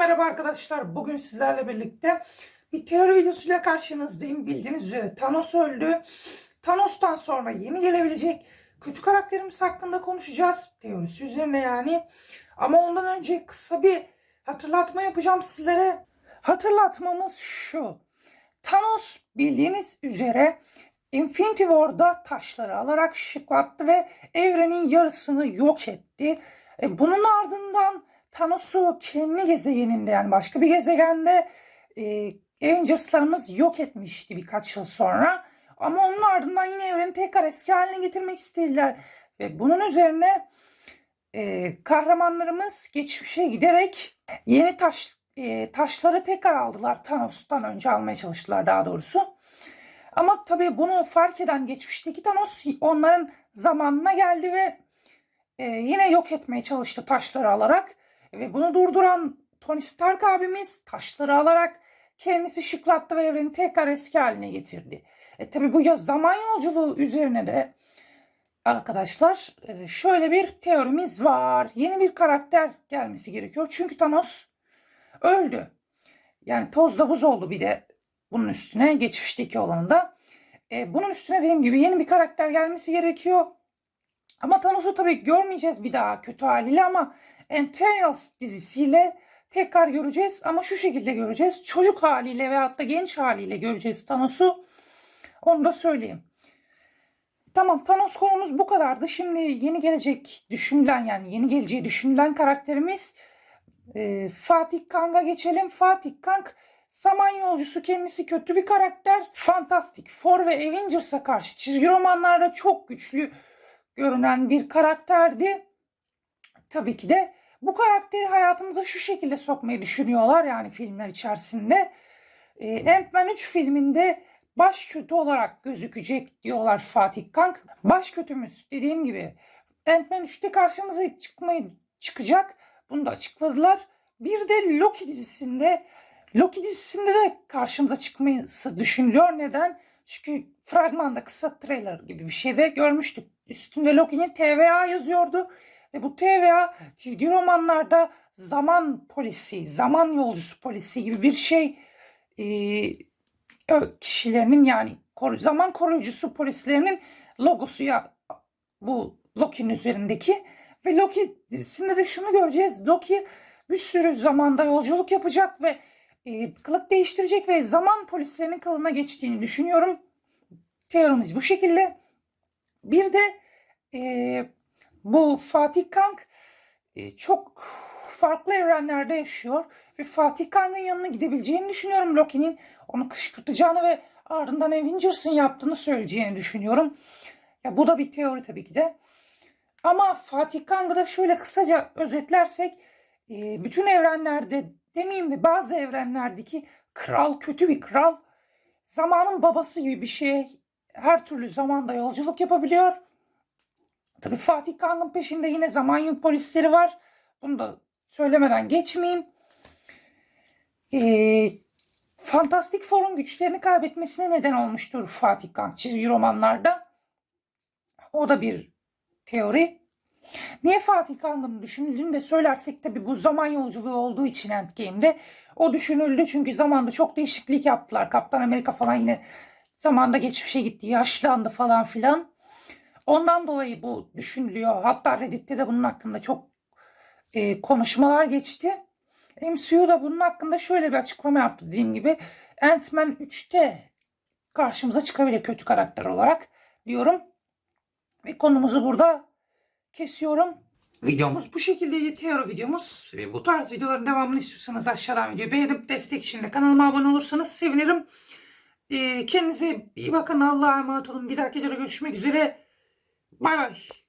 merhaba arkadaşlar. Bugün sizlerle birlikte bir teori videosuyla karşınızdayım. Bildiğiniz üzere Thanos öldü. Thanos'tan sonra yeni gelebilecek kötü karakterimiz hakkında konuşacağız. Teorisi üzerine yani. Ama ondan önce kısa bir hatırlatma yapacağım sizlere. Hatırlatmamız şu. Thanos bildiğiniz üzere Infinity War'da taşları alarak şıklattı ve evrenin yarısını yok etti. E, bunun ardından Thanos'u kendi gezegeninde yani başka bir gezegende e, Avengers'larımız yok etmişti birkaç yıl sonra. Ama onun ardından yine evreni tekrar eski haline getirmek istediler. Ve bunun üzerine e, kahramanlarımız geçmişe giderek yeni taş e, taşları tekrar aldılar. Thanos'tan önce almaya çalıştılar daha doğrusu. Ama tabii bunu fark eden geçmişteki Thanos onların zamanına geldi ve e, yine yok etmeye çalıştı taşları alarak. Ve bunu durduran Tony Stark abimiz taşları alarak kendisi şıklattı ve evreni tekrar eski haline getirdi. E tabi bu zaman yolculuğu üzerine de arkadaşlar e, şöyle bir teorimiz var. Yeni bir karakter gelmesi gerekiyor. Çünkü Thanos öldü. Yani tozla buz oldu bir de bunun üstüne geçmişteki olanında. E, bunun üstüne dediğim gibi yeni bir karakter gelmesi gerekiyor. Ama Thanos'u tabii görmeyeceğiz bir daha kötü haliyle ama Eternals dizisiyle tekrar göreceğiz. Ama şu şekilde göreceğiz. Çocuk haliyle veyahut da genç haliyle göreceğiz Thanos'u. Onu da söyleyeyim. Tamam Thanos konumuz bu kadardı. Şimdi yeni gelecek düşünülen yani yeni geleceği düşünülen karakterimiz e, Fatih Kang'a geçelim. Fatih Kang zaman yolcusu kendisi kötü bir karakter. Fantastic Four ve Avengers'a karşı çizgi romanlarda çok güçlü görünen bir karakterdi. Tabii ki de bu karakteri hayatımıza şu şekilde sokmayı düşünüyorlar yani filmler içerisinde. E, Ant-Man 3 filminde baş kötü olarak gözükecek diyorlar Fatih Kank. Baş kötümüz dediğim gibi Ant-Man 3'te karşımıza çıkmayı çıkacak. Bunu da açıkladılar. Bir de Loki dizisinde Loki dizisinde de karşımıza çıkması düşünülüyor. Neden? Çünkü fragmanda kısa trailer gibi bir şeyde görmüştük. Üstünde Loki'nin TVA yazıyordu. Ve bu TVA çizgi romanlarda zaman polisi, zaman yolcusu polisi gibi bir şey e, kişilerinin yani zaman koruyucusu polislerinin logosu ya bu Loki'nin üzerindeki ve Loki dizisinde de şunu göreceğiz. Loki bir sürü zamanda yolculuk yapacak ve e, kılık değiştirecek ve zaman polislerinin kılına geçtiğini düşünüyorum. Teorimiz bu şekilde. Bir de e, bu Fatih Kank e, çok farklı evrenlerde yaşıyor ve Fatih Kank'ın yanına gidebileceğini düşünüyorum. Loki'nin onu kışkırtacağını ve ardından Avengers'ın yaptığını söyleyeceğini düşünüyorum. Ya bu da bir teori tabii ki de. Ama Fatih Kank'ı da şöyle kısaca özetlersek e, bütün evrenlerde demeyeyim mi bazı evrenlerdeki kral kötü bir kral zamanın babası gibi bir şey her türlü zamanda yolculuk yapabiliyor. Tabii Fatih Kank'ın peşinde yine zaman polisleri var. Bunu da söylemeden geçmeyeyim. Ee, Fantastik Four'un güçlerini kaybetmesine neden olmuştur Fatih Kank çizgi romanlarda. O da bir teori. Niye Fatih Kank'ın düşünüldüğünü de söylersek tabii bu zaman yolculuğu olduğu için Endgame'de o düşünüldü. Çünkü zamanda çok değişiklik yaptılar. Kaptan Amerika falan yine zamanda geçmişe gitti, yaşlandı falan filan. Ondan dolayı bu düşünülüyor. Hatta Reddit'te de bunun hakkında çok e, konuşmalar geçti. MCU da bunun hakkında şöyle bir açıklama yaptı dediğim gibi. Ant-Man 3'te karşımıza çıkabilir kötü karakter olarak diyorum. Ve konumuzu burada kesiyorum. Videomuz bu şekildeydi. Teori videomuz. Ve bu tarz videoların devamını istiyorsanız aşağıdan videoyu beğenip destek için de kanalıma abone olursanız sevinirim. Ee, kendinize iyi bakın. Allah'a emanet olun. Bir dahaki videoda görüşmek üzere. Bay bay.